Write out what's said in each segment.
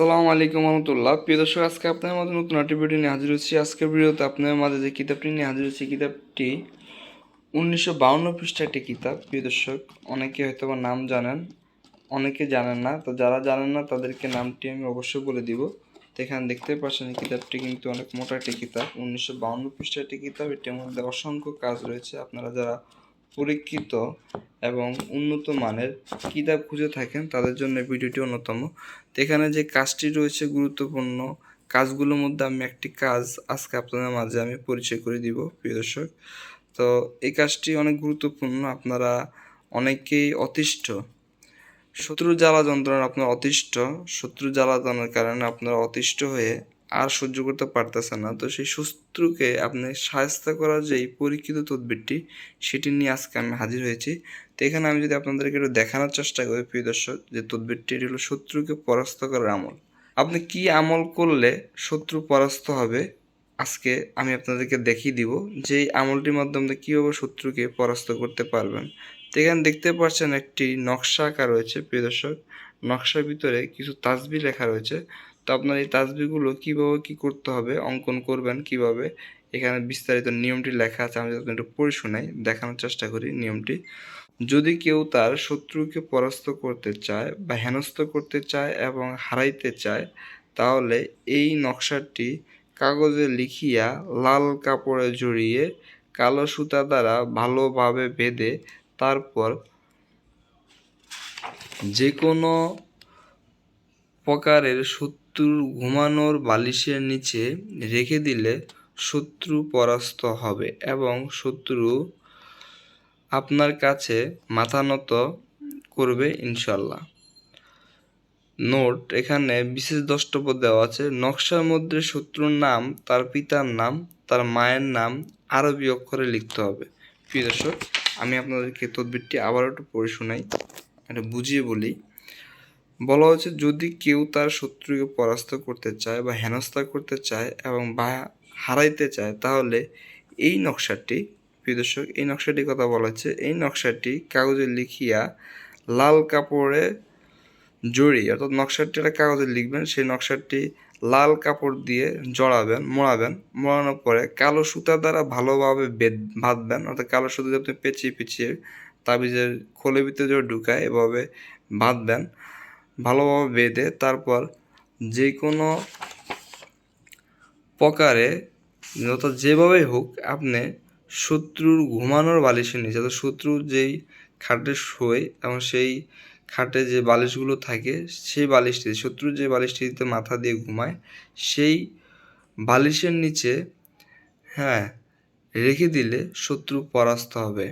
আসসালামু আলাইকুম রহমতুল্লাহ। প্রিয় দর্শক, আজকে আপনার মাঝে নতুন একটি ভিডিও নিয়ে হাজির হচ্ছি। আজকের ভিডিওতে আপনার মাঝে যে কিতাবটি নিয়ে হাজির হচ্ছি কিতাবটি উনিশশো বাউন্ন পৃষ্ঠা একটি কিতাব। প্রিয় দর্শক, অনেকে হয়তো বা নাম জানেন, অনেকে জানেন না। তো যারা জানেন না, তাদেরকে নামটি আমি অবশ্যই বলে দিব। তো এখানে দেখতে পাচ্ছেন, এই কিতাবটি কিন্তু অনেক মোটা একটি কিতাব। উনিশশো বাউন্ন পৃষ্ঠা একটি কিতাব। এটির মধ্যে অসংখ্য কাজ রয়েছে। আপনারা যারা পরীক্ষিত এবং উন্নত মানের কিতাব খুঁজে থাকেন, তাদের জন্য ভিডিওটি অন্যতম। এখানে যে কাজটি রয়েছে গুরুত্বপূর্ণ, কাজগুলোর মধ্যে আমি একটি কাজ আজকে আপনাদের মাঝে আমি পরিচয় করে দিব, প্রিয় দর্শক। তো এই কাজটি অনেক গুরুত্বপূর্ণ, আপনারা অনেকেই অতিষ্ঠ। শত্রু জ্বালা যন্ত্রণা আপনার অতিষ্ঠ শত্রু জ্বালাতনের কারণে আপনারা অতিষ্ঠ হয়ে আর সহ্য করতে পারতেছে না। তো সেই শত্রুকে আপনি সাহায্য করার যেই পরীক্ষিত তদবিরটি, সেটি নিয়ে আজকে আমি হাজির হয়েছি। তো এখানে আমি যদি আপনাদেরকে একটু দেখানোর চেষ্টা করি, প্রিয় দর্শক, যে তদবিরটি এটি হলো শত্রুকে পরাস্ত করার আমল। আপনি কি আমল করলে শত্রু পরাস্ত হবে? আজকে আমি আপনাদেরকে দেখিয়ে দিব যে আমলটির মাধ্যমে কীভাবে শত্রুকে পরাস্ত করতে পারবেন। তো এখানে দেখতে পাচ্ছেন একটি নকশা আঁকা রয়েছে, প্রিয় দর্শক। নকশার ভিতরে কিছু তাসবি লেখা রয়েছে। তো আপনার এই তাসবিগুলো কীভাবে কী করতে হবে, অঙ্কন করবেন কীভাবে? এখানে বিস্তারিত নিয়মটি লেখা আছে, আমি একটু পড়ে শোনাই, দেখানোর চেষ্টা করি নিয়মটি। যদি কেউ তার শত্রুকে পরাস্ত করতে চায় বা হেনস্থ করতে চায় এবং হারাইতে চায়, তাহলে এই নকশাটি কাগজে লিখিয়া লাল কাপড়ে জড়িয়ে কালো সুতা দ্বারা ভালোভাবে বেঁধে তারপর যে কোনো প্রকারের শত্রুর ঘুমানোর বালিশের নিচে রেখে দিলে শত্রু পরাস্ত হবে এবং শত্রু আপনার কাছে মাথা নত করবে ইনশাল্লাহ। নোট, এখানে বিশেষ দ্রষ্টব্য দেওয়া আছে, নকশার মধ্যে শত্রুর নাম, তার পিতার নাম, তার মায়ের নাম আরবি অক্ষরে লিখতে হবে। প্রিয় দর্শক, আমি আপনাদেরকে তদবিরটি আবার একটু পড়ে শোনাই, এটা বুঝিয়ে বলি। বলা হচ্ছে যদি কেউ তার শত্রুকে পরাস্ত করতে চায় বা হেনস্থা করতে চায় এবং বা হারাইতে চায়, তাহলে এই নকশাটি প্রিয় দর্শক, এই নকশাটির কথা বলা হচ্ছে এই নকশাটি কাগজে লিখিয়া লাল কাপড়ে জড়ি অর্থাৎ নকশাটি একটা কাগজে লিখবেন, সেই নকশাটি লাল কাপড় দিয়ে জড়াবেন, মোড়াবেন, মোড়ানোর পরে কালো সুতা দ্বারা ভালোভাবে বেদ বাঁধবেন, অর্থাৎ কালো সুতা দিয়ে আপনি পেঁচিয়ে পেঁচিয়ে তাবিজের খোলে ভিতরে ঢুকায় এভাবে বাঁধবেন। ভালোভাবে বেঁধে তারপর যে কোনো প্রকারে অর্থাৎ যেভাবেই হোক আপনি শত্রুর ঘুমানোর বালিশের নিচে অর্থাৎ শত্রু যেই খাটে শোয় এবং সেই খাটে যে বালিশগুলো থাকে, সেই বালিশটি, শত্রুর যে বালিশটিতে মাথা দিয়ে ঘুমায়, সেই বালিশের নিচে হ্যাঁ রেখে দিলে শত্রু পরাস্ত হবে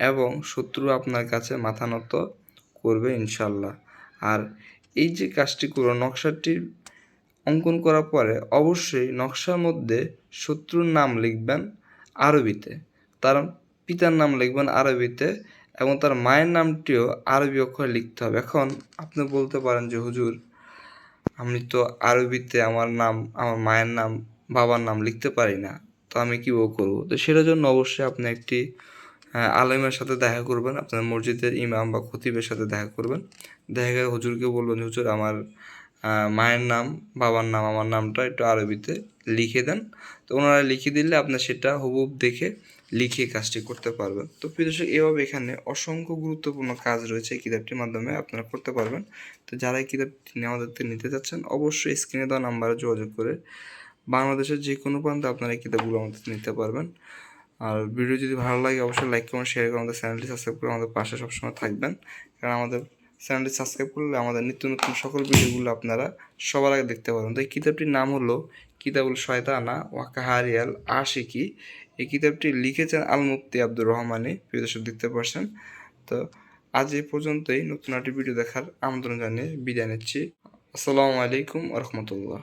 এবং শত্রু আপনার কাছে মাথা নত করবে ইনশাল্লাহ আর এই যে কাজটি করো নকশাটি অঙ্কন করার পরে অবশ্যই নকশার মধ্যে শত্রুর নাম লিখবেন আরবিতে। তার পিতার নাম লিখবেন আরবিতে এবং তার মায়ের নামটিও আরবি অক্ষরে লিখতে হবে। এখন আপনি বলতে পারেন যে, হুজুর, আমি তো আরবিতে আমার নাম, আমার মায়ের নাম, বাবার নাম লিখতে পারি না, তো আমি কীভাবে করব? তো সেটার জন্য অবশ্যই আপনি একটি আলেমের সাথে দেখা করবেন, আপনার মসজিদের ইমাম বা খতিবের সাথে দেখা করবেন। দেখা গেলে হুজুরকে বলবেন, হুজুর, আমার মায়ের নাম, বাবার নাম, আমার নামটা একটু আরবিতে লিখে দেন। তো ওনারা লিখে দিলে আপনার সেটা হুবুব দেখে লিখে কাজটি করতে পারবেন। তো প্রিয় দর্শক, এভাবে এখানে অসংখ্য গুরুত্বপূর্ণ কাজ রয়েছে এই কিতাবটির মাধ্যমে আপনারা করতে পারবেন। তো যারা এই কিতাবটি আমাদের নিতে চাচ্ছেন, অবশ্যই স্ক্রিনে দেওয়া নাম্বারে যোগাযোগ করে বাংলাদেশের যে কোনো প্রান্তে আপনারা এই কিতাবগুলো আমাদের নিতে পারবেন। আর ভিডিও যদি ভালো লাগে, অবশ্যই লাইক করুন শেয়ার করুন আমাদের চ্যানেলটি সাবস্ক্রাইব করে আমাদের পাশে সবসময় থাকবেন। কারণ আমাদের চ্যানেলটি সাবস্ক্রাইব করলে আমাদের নিত্য নতুন সকল ভিডিওগুলো আপনারা সবার আগে দেখতে পারবেন। তো এই কিতাবটির নাম হলো কিতাবুল শয়তানা ওয়াকাহারিয়াল আশিকি। এই কিতাবটি লিখেছেন আল মুফতি আব্দুর রহমানি প্রিয় দর্শক দেখতে পারছেন তো আজ এই পর্যন্তই, নতুন একটি ভিডিও দেখার আমন্ত্রণ জানিয়ে বিদায় নিচ্ছি। আসসালামু আলাইকুম রহমতুল্লাহ।